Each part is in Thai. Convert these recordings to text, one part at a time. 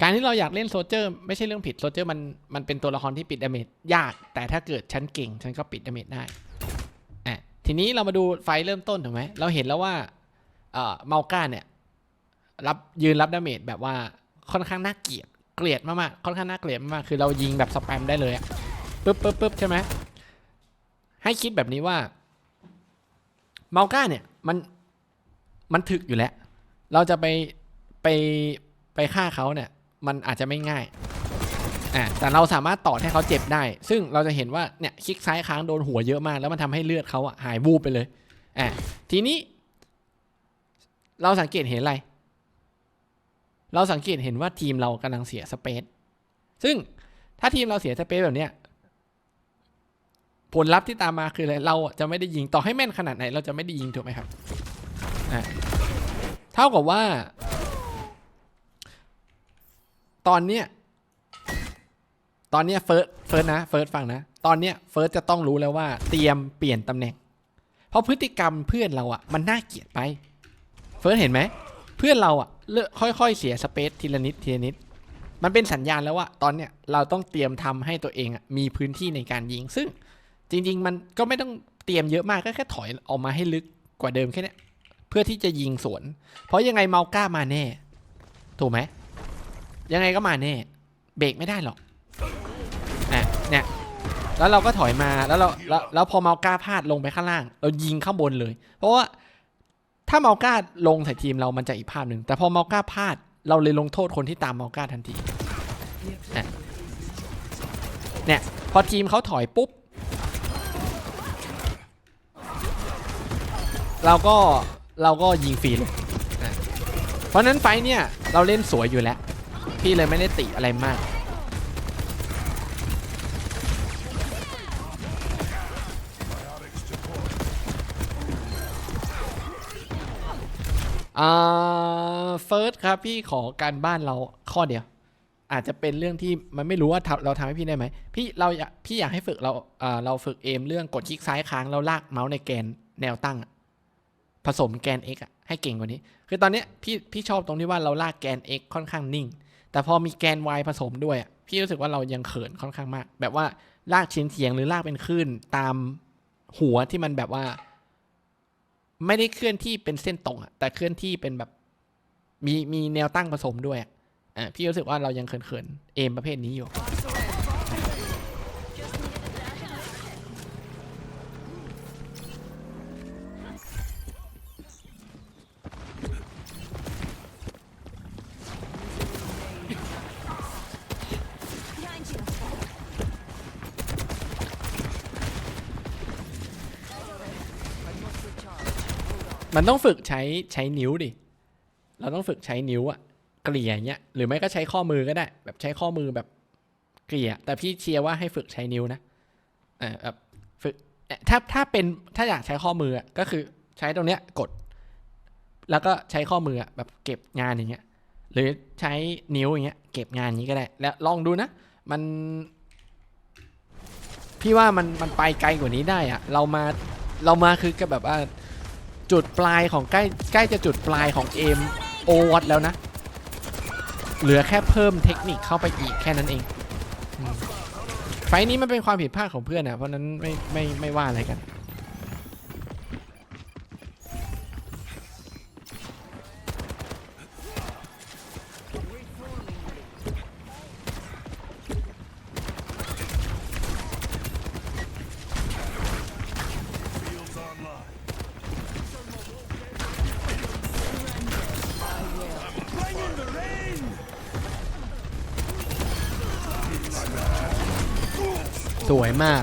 การที่เราอยากเล่นโซเจอร์ไม่ใช่เรื่องผิดโซเจอร์มันมันเป็นตัวละครที่ปิดดาเมจยาก แต่ถ้าเกิดฉันเก่ง ฉันก็ปิดดาเมจได้อะทีนี้เรามาดูไฟเริ่มต้นถูกไหมเราเห็นแล้วว่าเอ่อเมาก้าเนี่ยรับยืนรับดาเมจแบบว่าค่อนข้างน่าเกลียดเกลียดมากๆค่อนข้างน่าเกลียดมากๆคือเรายิงแบบสแปมได้เลยอะปึ๊บปึ๊บปึ๊บใช่ไหมให้คิดแบบนี้ว่าเมาก้าเนี่ยมันมันถึกอยู่แล้ว เราจะไปไปไปฆ่าเขาเนี่ย มันอาจจะไม่ง่ายอ่าแต่เราสามารถต่อให้เขาเจ็บได้ ซึ่งเราจะเห็นว่าเนี่ยคลิกซ้ายค้างโดนหัวเยอะมาก แล้วมันทำให้เลือดเขาอะหายวูบไปเลยอ่าทีนี้ เราสังเกตเห็นอะไร เราสังเกตเห็นว่าทีมเรากำลังเสียสเปซซึ่งถ้าทีมเราเสียสเปซแบบเนี้ยผลลัพธ์ที่ตามมาคืออะไร เราจะไม่ได้ยิง ต่อให้แม่นขนาดไหน เราจะไม่ได้ยิงถูกไหมครับอ่าเท่ากับว่า ตอนเนี้ยตอนเนี้ยเฟิร์สเฟิร์สนะเฟิร์สฟังนะ ตอนเนี้ยเฟิร์สจะต้องรู้แล้วว่าเตรียมเปลี่ยนตำแหน่ง เพราะพฤติกรรมเพื่อนเราอะมันน่าเกลียดไป เฟิร์สเห็นไหม เพื่อนเราอะเลิกค่อยๆ เสียสเปซทีละนิดทีละนิด มันเป็นสัญญาณแล้วว่าตอนเนี้ยเราต้องเตรียมทำให้ตัวเองอะมีพื้นที่ในการยิง ซึ่งจริง ๆ มันก็ไม่ต้องเตรียมเยอะมากก็แค่ถอยออกมาให้ลึกกว่าเดิมแค่นี้เพื่อที่จะยิงสวน เพราะยังไงเมาก้ามาแน่ ถูกไหม ยังไงก็มาแน่เบรกไม่ได้หรอกอะเนี่ยแล้วเราก็ถอยมาแล้วเราแล้วแล้วพอเมาก้าพลาดลงไปข้างล่าง เรายิงข้างบนเลย เพราะว่าถ้าเมาก้าลงใส่ทีมเรามันจะอีกภาพหนึ่งแต่พอเมาก้าพลาด เราเลยลงโทษคนที่ตามเมาก้าทันทีเนี่ยพอทีมเขาถอยปุ๊บ เราก็เราก็ยิงฟรีเลยเพราะนั้นไฟเนี่ยเราเล่นสวยอยู่แล้ว พี่เลยไม่ได้ติอะไรมาก อ่าเฟิร์สครับพี่ขอการบ้านเราข้อเดียว อาจจะเป็นเรื่องที่มันไม่รู้ว่าทำเราทำให้พี่ได้ไหมพี่เราอยากพี่อยากให้ฝึกเราอ่าเราฝึกเอมเรื่องกดคลิกซ้ายค้างแล้วลากเมาส์ในแกนแนวตั้งอะผสมแกน x อะให้เก่งกว่านี้ คือตอนเนี้ยพี่พี่ชอบตรงที่ว่าเราลากแกน x ค่อนข้างนิ่ง แต่พอมีแกน y ผสมด้วย พี่รู้สึกว่าเรายังเขินค่อนข้างมาก แบบว่าลากเฉียงเฉียงหรือลากเป็นคลื่นตามหัวที่มันแบบว่า ไม่ได้เคลื่อนที่เป็นเส้นตรงอะแต่เคลื่อนที่เป็นแบบมีมีแนวตั้งผสมด้วยอะพี่รู้สึกว่าเรายังเขินๆเอมประเภทนี้อยู่ มันต้องฝึกใช้ใช้นิ้วดิ เราต้องฝึกใช้นิ้วอะเกลี่ยเงี้ย หรือไม่ก็ใช้ข้อมือก็ได้ แบบใช้ข้อมือแบบเกลี่ย แต่พี่เชียร์ว่าให้ฝึกใช้นิ้วนะเออแบบฝึกเอ่อถ้าถ้าเป็นถ้าอยากใช้ข้อมืออะก็คือใช้ตรงเนี้ยกด แล้วก็ใช้ข้อมืออะแบบเก็บงานอย่างเงี้ย หรือใช้นิ้วอย่างเงี้ยเก็บงานอย่างงี้ก็ได้ แล้วลองดูนะ มัน พี่ว่ามันมันไปไกลกว่านี้ได้อะเรามาเรามาคือกับแบบว่า จุดปลายของใกล้ใกล้จะจุดปลายของเอมโอวัตแล้วนะ เหลือแค่เพิ่มเทคนิคเข้าไปอีกแค่นั้นเองไฟนี้มันเป็นความผิดพลาดของเพื่อนนะเพราะฉะนั้นไม่ไม่ไม่ว่าอะไรกัน มาก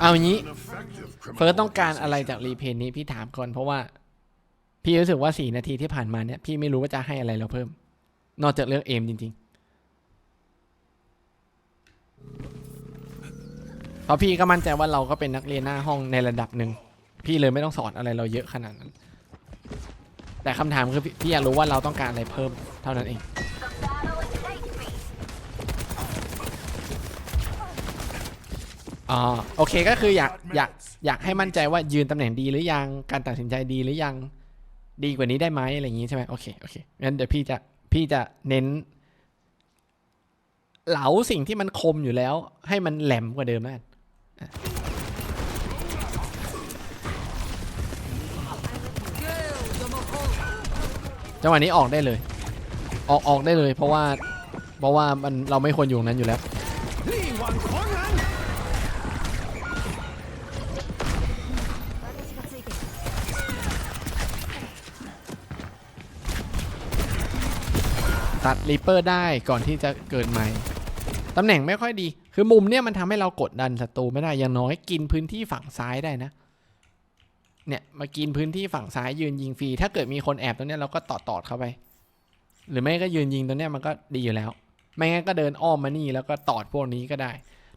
เอาอย่างนี้เฟิร์สต้องการอะไรจากรีเพนนี้พี่ถามก่อนเพราะว่า พี่รู้สึกว่าสี่นาทีที่ผ่านมาเนี่ยพี่ไม่รู้ว่าจะให้อะไรเราเพิ่ม นอกจากเรื่องเอมจริงๆเพราะพี่ก็มั่นใจว่าเราก็เป็นนักเรียนหน้าห้องในระดับหนึ่งพี่เลยไม่ต้องสอนอะไรเราเยอะขนาดนั้น แต่คำถามคือพี่พี่อยากรู้ว่าเราต้องการอะไรเพิ่มเท่านั้นเอง อ๋อโอเคก็คืออยากอยากอยากให้มั่นใจว่ายืนตำแหน่งดีหรือยังการตัดสินใจดีหรือยังดีกว่านี้ได้ไหมอะไรอย่างงี้ใช่ไหมโอเคโอเคงั้นเดี๋ยวพี่จะพี่จะเน้น เหลาสิ่งที่มันคมอยู่แล้ว ให้มันแหลมกว่าเดิมแล้วกันอะจังหวะนี้ออกได้เลย ออกออกได้เลย เพราะว่าเพราะว่ามันเราไม่ควรอยู่นั้นอยู่แล้ว ตัดรีเปอร์ได้ก่อนที่จะเกิดใหม่ตำแหน่งไม่ค่อยดี คือมุมเนี่ยมันทำให้เรากดดันศัตรูไม่ได้อย่างน้อยกินพื้นที่ฝั่งซ้ายได้นะเนี่ยมากินพื้นที่ฝั่งซ้ายยืนยิงฟรีถ้าเกิดมีคนแอบตรงเนี้ยเราก็ตอดตอดเข้าไป หรือไม่ก็ยืนยิงตรงเนี้ยมันก็ดีอยู่แล้ว ไม่งั้นก็เดินอ้อมมานี่แล้วก็ตอดพวกนี้ก็ได้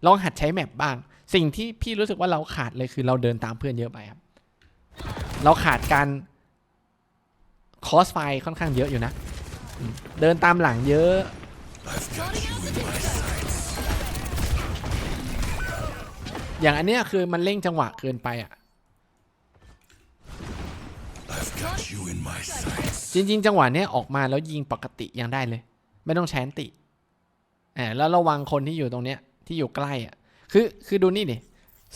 ลองหัดใช้แมปบ้าง สิ่งที่พี่รู้สึกว่าเราขาดเลยคือเราเดินตามเพื่อนเยอะไปครับ เราขาดการคอสไฟค่อนข้างเยอะอยู่นะ เดินตามหลังเยอะอย่างอันเนี้ยคือมันเร่งจังหวะเกินไปอะ จริง ๆ จังหวะเนี้ยออกมาแล้วยิงปกติยังได้เลย ไม่ต้องแชนติแอบแล้วระวังคนที่อยู่ตรงเนี้ยที่อยู่ใกล้อะ คือคือดูนี่ดิ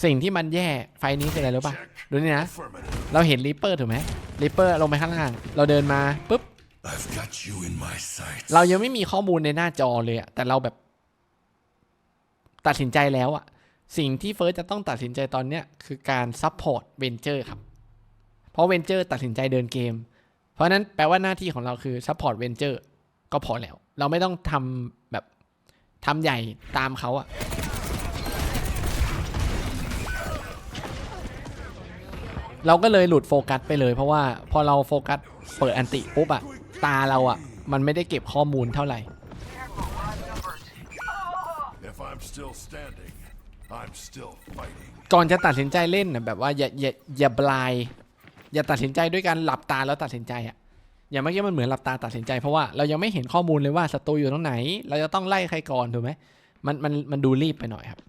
สิ่งที่มันแย่ไฟนี้คืออะไรรู้ป่ะ ดูนี่นะ เราเห็นริปเปอร์ถูกไหมริปเปอร์ลงไปข้างล่าง เราเดินมาปุ๊บ I've got you in my sights. เรายังไม่มีข้อมูลในหน้าจอเลยอะแต่เราแบบ ตัดสินใจแล้วอะสิ่งที่เฟิร์สจะต้องตัดสินใจตอนเนี้ยคือการซัพพอร์ตเวนเจอร์ครับ เพราะเวนเจอร์ตัดสินใจเดินเกม เพราะฉะนั้นแปลว่าหน้าที่ของเราคือซัพพอร์ตเวนเจอร์ก็พอแล้ว เราไม่ต้องทำแบบทำใหญ่ตามเขาอะ เราก็เลยหลุดโฟกัสไปเลย เพราะว่าพอเราโฟกัสเปิดอันติปุ๊บอะตาเราอะมันไม่ได้เก็บข้อมูลเท่าไหร่ If I'm still standing, I'm still fighting. ก่อนจะตัดสินใจเล่นนะแบบว่าอย่าอย่าอย่าบลายอย่าตัดสินใจด้วยการหลับตาแล้วตัดสินใจอะอย่างเมื่อกี้มันเหมือนหลับตาตัดสินใจเพราะว่าเรายังไม่เห็นข้อมูลเลยว่าศัตรูอยู่ตรงไหน เราจะต้องไล่ใครก่อนถูกไหมมันมันมันดูรีบไปหน่อยครับ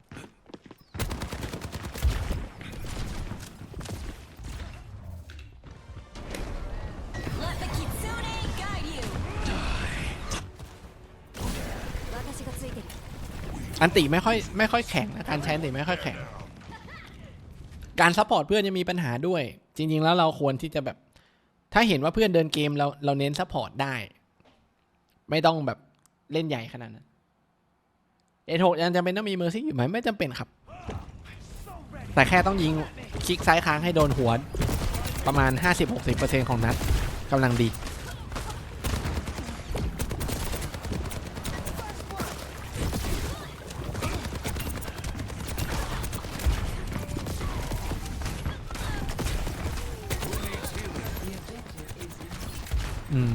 อันติไม่ค่อยไม่ค่อยแข็งนะการใช้อันติไม่ค่อยแข็ง การซัพพอร์ตเพื่อนยังมีปัญหาด้วย จริง ๆ แล้วเราควรที่จะแบบ ถ้าเห็นว่าเพื่อนเดินเกมเราเราเน้นซัพพอร์ตได้ ไม่ต้องแบบเล่นใหญ่ขนาดนั้นเอทยังจำเป็นต้องมีเมอร์ซี่อยู่ไหมไม่จำเป็นครับ แต่แค่ต้องยิงคลิกซ้ายค้างให้โดนหัวประมาณ 50-60%ของนัดกำลังดี อืม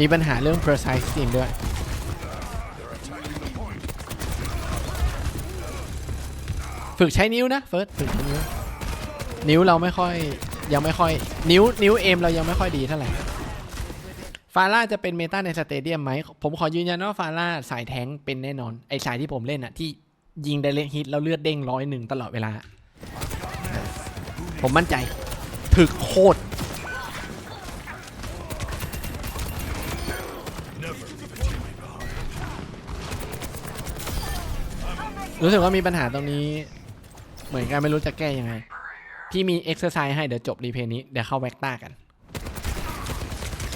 มีปัญหาเรื่อง precise team ด้วย ฝึกใช้นิ้วนะเฟิร์สฝึกใช้นิ้ว นิ้วเราไม่ค่อยยังไม่ค่อย นิ้วนิ้วเอมเรายังไม่ค่อยดีเท่าไหร่ฟาร่าจะเป็นเมตาในสเตเดียมไหม ผมขอยืนยันว่าฟาร่าสายแทงเป็นแน่นอน ไอสายที่ผมเล่นอะที่ยิงไดเรกฮิตแล้วเลือดเด้งร้อยหนึ่งตลอดเวลา ผมมั่นใจ ถึกโคตร รู้สึกว่ามีปัญหาตรงนี้ เหมือนกันไม่รู้จะแก้ยังไง พี่มีเอ็กซ์ไซส์ให้เดี๋ยวจบรีเพย์นี้ เดี๋ยวเข้าแว็กต้ากัน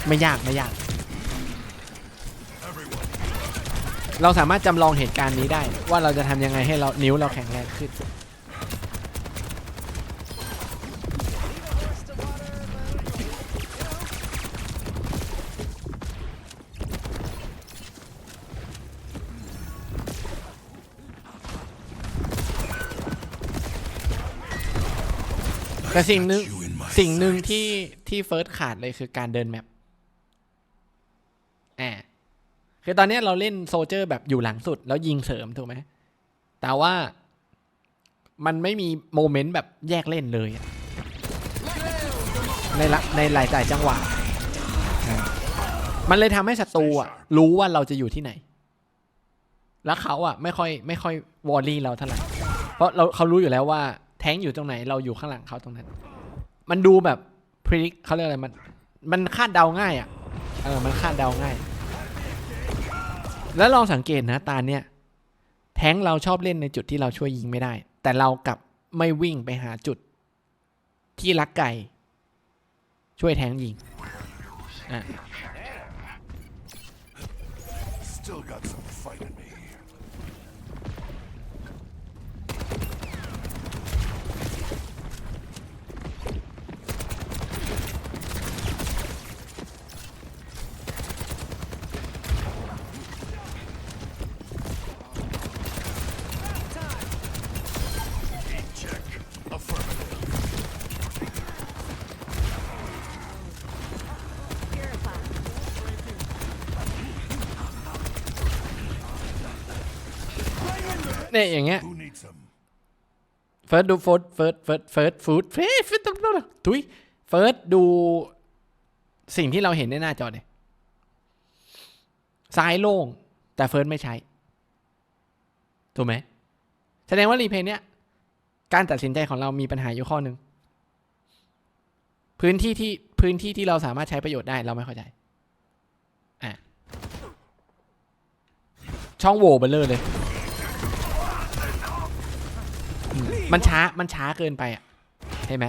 ไม่ยากไม่ยาก เราสามารถจำลองเหตุการณ์นี้ได้ ว่าเราจะทำยังไงให้เรานิ้วเราแข็งแรงขึ้น แต่สิ่งหนึ่ง You in my สิ่งหนึ่ง sights. ที่ที่เฟิร์สขาดเลยคือการเดินแมปแอบคือตอนเนี้ยเราเล่นโซเจอร์แบบอยู่หลังสุด แล้วยิงเสริมถูกไหม แต่ว่ามันไม่มีโมเมนต์แบบแยกเล่นเลยอะในละในหลายจ่ายจังหวะอ่ามันเลยทำให้ศัตรูอะรู้ว่าเราจะอยู่ที่ไหน แล้วเขาอะไม่ค่อยไม่ค่อย วอลลี่เราเท่าไหร่ เพราะเราเขารู้อยู่แล้วว่า แทงอยู่ตรงไหนเราอยู่ข้างหลังเขาตรงนั้น มันดูแบบ predict เขาเรียกอะไรมัน มันคาดเดาง่ายอะเออมันคาดเดาง่าย แล้วลองสังเกตนะตาเนี่ยแทงเราชอบเล่นในจุดที่เราช่วยยิงไม่ได้ แต่เรากลับไม่วิ่งไปหาจุด ที่รักไก่ ช่วยแทงยิงอะ Still got some fight in เนี่ยอย่างเงี้ย Who needs them? เฟิร์สดูฟูดเฟิร์สเฟิร์สเฟิร์สฟูดเฟิร์สทุยเฟิร์สดูสิ่งที่เราเห็นในหน้าจอเนี่ยซ้ายโล่ง แต่เฟิร์สไม่ใช้ ถูกไหม แสดงว่ารีเพย์เนี้ยการตัดสินใจของเรามีปัญหาอยู่ข้อหนึ่งพื้นที่ที่พื้นที่ที่เราสามารถใช้ประโยชน์ได้เราไม่เข้าใจอะช่องโหว่เบลเลอร์เลย มันช้ามันช้าเกินไปอะเห็นไหม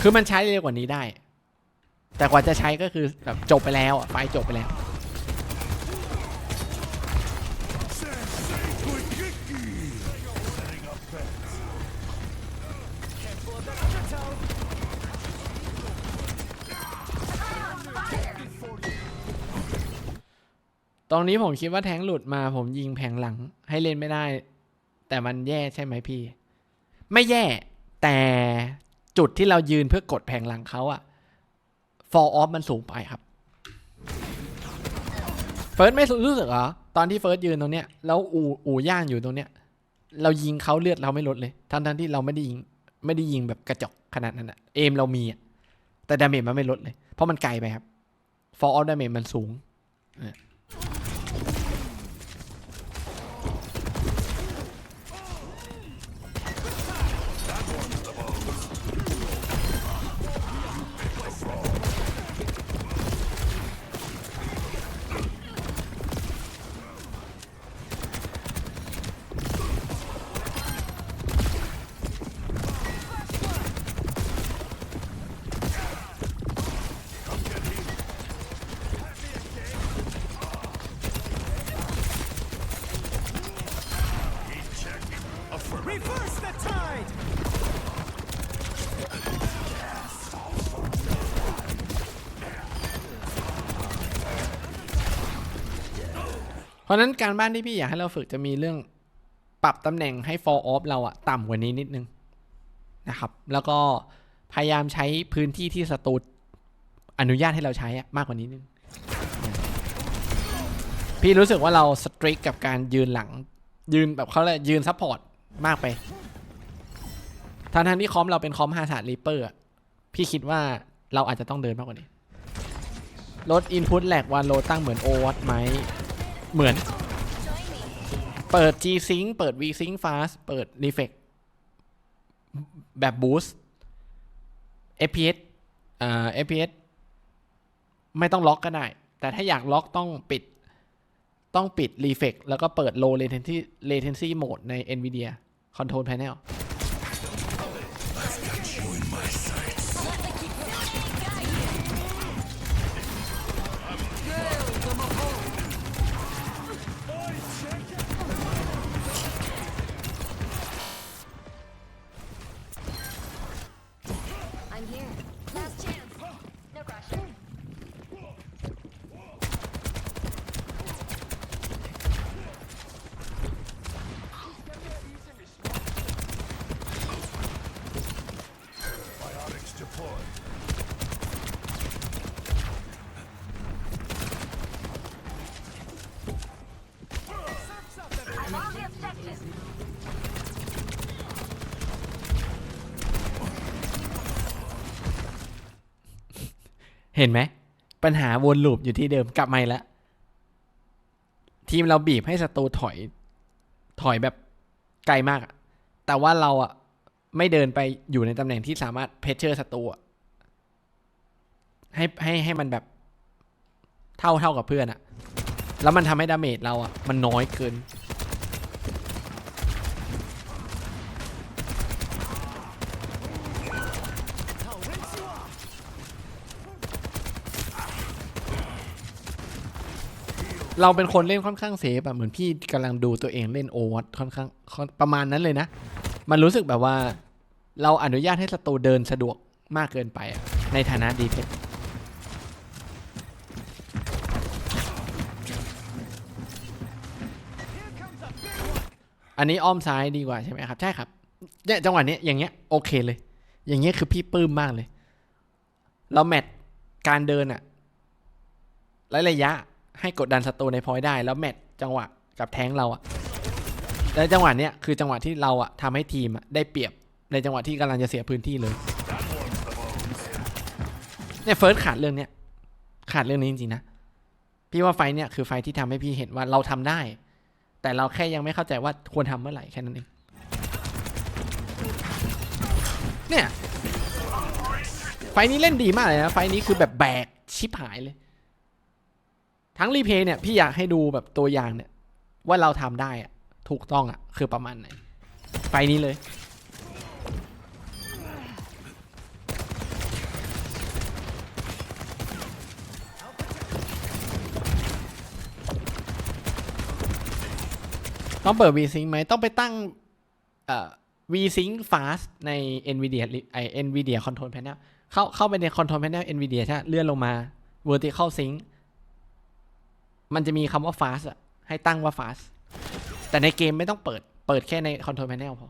คือมันใช้เร็วกว่านี้ได้ แต่กว่าจะใช้ก็คือแบบจบไปแล้วอะไฟจบไปแล้ว ตรงนี้ผมคิดว่าแทงหลุดมาผมยิงแผงหลังให้เล่นไม่ได้ แต่มันแย่ใช่ไหมพี่ ไม่แย่ แต่จุดที่เรายืนเพื่อกดแผงหลังเขาอะ fall off มันสูงไปครับ เฟิร์สไม่รู้สึกเหรอ ตอนที่เฟิร์สยืนตรงเนี้ยแล้วอูอูย่างอยู่ตรงเนี้ย เรายิงเขาเลือดเราไม่ลดเลยทั้งทั้งที่เราไม่ได้ยิงไม่ได้ยิงแบบกระจกขนาดนั้นอะเอมเรามีอะแต่ดาเมจมันไม่ลดเลย เพราะมันไกลไปครับ fall off ดาเมจมันสูง ราะนั้นการบ้านที่พี่อยากให้เราฝึกจะมีเรื่องปรับตำแหน่งให้ fall off เราอะต่ำกว่านี้นิดนึงนะครับ แล้วก็พยายามใช้พื้นที่ที่สตูดอนุญาตให้เราใช้มากกว่านี้นึง พี่รู้สึกว่าเราสตริกกับการยืนหลัง ยืนแบบเขาเลยยืนซัพพอร์ตมากไปทางทางที่คอมเราเป็นคอมฮาศาสตร์รีเปอร์พี่คิดว่าเราอาจจะต้องเดินมากกว่านี้ ลด Input แหลกวันโลตั้งเหมือน o w a t ไหม เหมือน เปิด G Sync เปิด V Sync Fast เปิด Reflect แบบ Boost FPS อ่า FPS ไม่ต้องล็อกก็ได้ แต่ถ้าอยากล็อกต้องปิด ต้องปิด Reflect แล้วก็เปิด Low Latency Latency Mode ใน NVIDIA Control Panel เห็นไหม ปัญหาวนลูปอยู่ที่เดิมกลับมาอีกแล้วทีมเราบีบให้ศัตรูถอย ถอยแบบไกลมากอะแต่ว่าเราอะไม่เดินไปอยู่ในตำแหน่งที่สามารถเพชเชอร์ศัตรูให้ให้ให้มันแบบเท่าเท่ากับเพื่อนอะแล้วมันทำให้ดาเมจเราอะมันน้อยเกิน เราเป็นคนเล่นค่อนข้างเซฟอะเหมือนพี่กำลังดูตัวเองเล่นโอวัตค่อนข้างค่อนประมาณนั้นเลยนะ มันรู้สึกแบบว่า เราอนุญาตให้ศัตรูเดินสะดวกมากเกินไปอะในฐานะดีเฟนอันนี้อ้อมซ้ายดีกว่าใช่ไหมครับ ใช่ครับเนี่ยจังหวะนี้อย่างเงี้ยโอเคเลย อย่างเงี้ยคือพี่ปลื้มมากเลย เราแมทการเดินอะระยะระยะ ให้กดดันศัตรูในพอยต์ได้แล้วแมทจังหวะกับแท้งเราอะและจังหวะเนี้ยคือจังหวะที่เราอะทำให้ทีมอะได้เปรียบในจังหวะที่กำลังจะเสียพื้นที่เลยเนี่ยเฟิร์สขาดเรื่องเนี้ยขาดเรื่องนี้จริงๆนะพี่ว่าไฟเนี่ยคือไฟที่ทำให้พี่เห็นว่าเราทำได้ แต่เราแค่ยังไม่เข้าใจว่าควรทำเมื่อไหร่แค่นั้นเองเนี่ยไฟนี้เล่นดีมากเลยนะไฟนี้คือแบบแบกชิบหายเลย ทั้งรีเพย์เนี่ยพี่อยากให้ดูแบบตัวอย่างเนี่ย ว่าเราทำได้อะถูกต้องอะคือประมาณไหนไฟนี้เลย ต้องเปิด VSync ไหมต้องไปตั้งเอ่อ VSync fast ใน NVIDIA ไอ NVIDIA Control Panel เข้าเข้าไปใน Control Panel NVIDIA ใช่เลื่อนลงมา Vertical Sync มันจะมีคำว่า fast อะให้ตั้งว่า fast แต่ในเกมไม่ต้องเปิด เปิดแค่ใน Control Panel พอ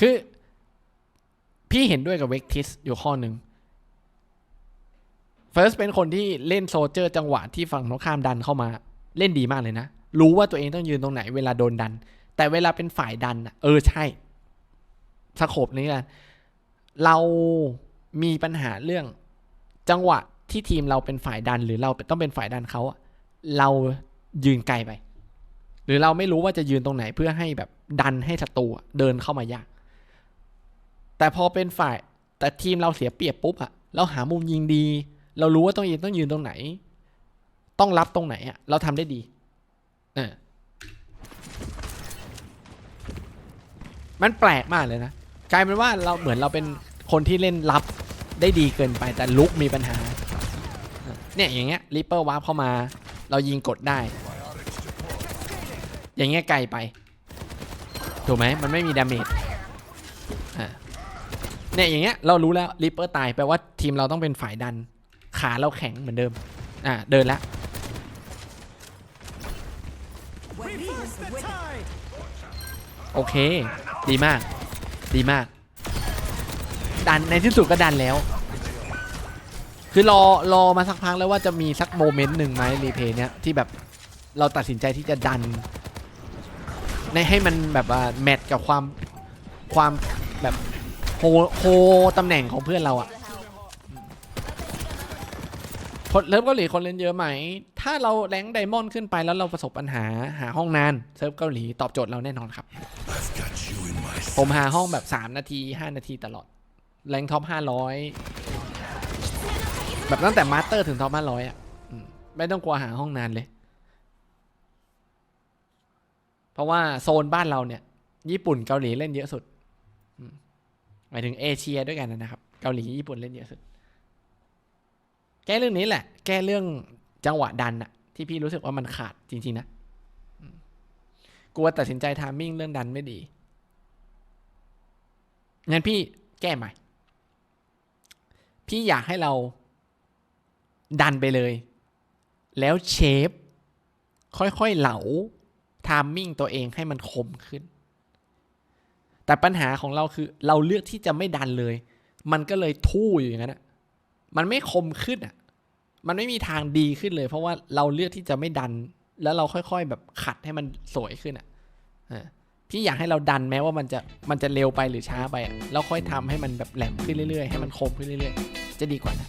คือ พี่เห็นด้วยกับเวกทิสอยู่ข้อหนึ่งเฟิร์สเป็นคนที่เล่นโซเจอร์จังหวะที่ฝั่งตรงข้ามดันเข้ามา เล่นดีมากเลยนะ รู้ว่าตัวเองต้องยืนตรงไหนเวลาโดนดัน แต่เวลาเป็นฝ่ายดันอะเออใช่สโคบนี้กันเรามีปัญหาเรื่องจังหวะที่ทีมเราเป็นฝ่ายดัน หรือเราต้องเป็นฝ่ายดันเขาเรายืนไกลไป หรือเราไม่รู้ว่าจะยืนตรงไหนเพื่อให้แบบดันให้ศัตรูเดินเข้ามายาก แต่พอเป็นฝ่ายแต่ทีมเราเสียเปรียบปุ๊บอะเราหามุมยิงดี เรารู้ว่าต้องยืนต้องยืนตรงไหน ต้องรับตรงไหนอะเราทำได้ดีเออ มันแปลกมากเลยนะกลายเป็นว่าเราเหมือนเราเป็นคนที่เล่นรับได้ดีเกินไปแต่ลุกมีปัญหา เนี่ยอย่างเงี้ยริปเปอร์วาร์ปเข้ามา เรายิงกดได้ อย่างเงี้ยไกลไป ถูกไหมมันไม่มีดาเมจเนี่ยอย่างเงี้ยเรารู้แล้วริปเปอร์ตายแปลว่าทีมเราต้องเป็นฝ่ายดัน ขาเราแข็งเหมือนเดิม อ่าเดินละ โอเค ดีมาก ดีมาก ดันในที่สุดก็ดันแล้ว คือรอรอมาสักพักแล้วว่าจะมีสักโมเมนต์หนึ่งไหมรีเพย์เนี้ยที่แบบเราตัดสินใจที่จะดัน ในให้มันแบบว่าแมทกับความความแบบโฮโฮตำแหน่งของเพื่อนเราอะ คนเลิฟเกาหลีคนเล่นเยอะไหม ถ้าเราแรงไดมอนด์ขึ้นไปแล้วเราประสบปัญหาหาห้องนานเซิร์ฟเกาหลีตอบโจทย์เราแน่นอนครับ I've got you in my ผมหาห้องแบบ 3 นาที 5 นาทีตลอด แรงท็อป 500 แบบตั้งแต่มาสเตอร์ถึงท็อป 500 อะอืมไม่ต้องกลัวหาห้องนานเลย เพราะว่าโซนบ้านเราเนี่ย ญี่ปุ่นเกาหลีเล่นเยอะสุดอืมหมายถึงเอเชียด้วยกันนะครับ เกาหลีญี่ปุ่นเล่นเยอะสุด แก้เรื่องนี้แหละ แก้เรื่องจังหวะดันอะที่พี่รู้สึกว่ามันขาดจริง ๆ นะกลัวตัดสินใจทามมิ่งเรื่องดันไม่ดี งั้นพี่แก้ใหม่ พี่อยากให้เราดันไปเลย แล้วเชฟ ค่อยๆเหลาทามมิ่งตัวเองให้มันคมขึ้น แต่ปัญหาของเราคือเราเลือกที่จะไม่ดันเลย มันก็เลยทู่อยู่อย่างนั้นอะ มันไม่คมขึ้นอะ มันไม่มีทางดีขึ้นเลย เพราะว่าเราเลือกที่จะไม่ดัน แล้วเราค่อยๆแบบขัดให้มันสวยขึ้นอะพี่อยากให้เราดันแม้ว่ามันจะมันจะเร็วไปหรือช้าไปอะแล้วค่อยทำให้มันแบบแหลมขึ้นเรื่อยๆให้มันคมขึ้นเรื่อยๆ จะดีกว่านะ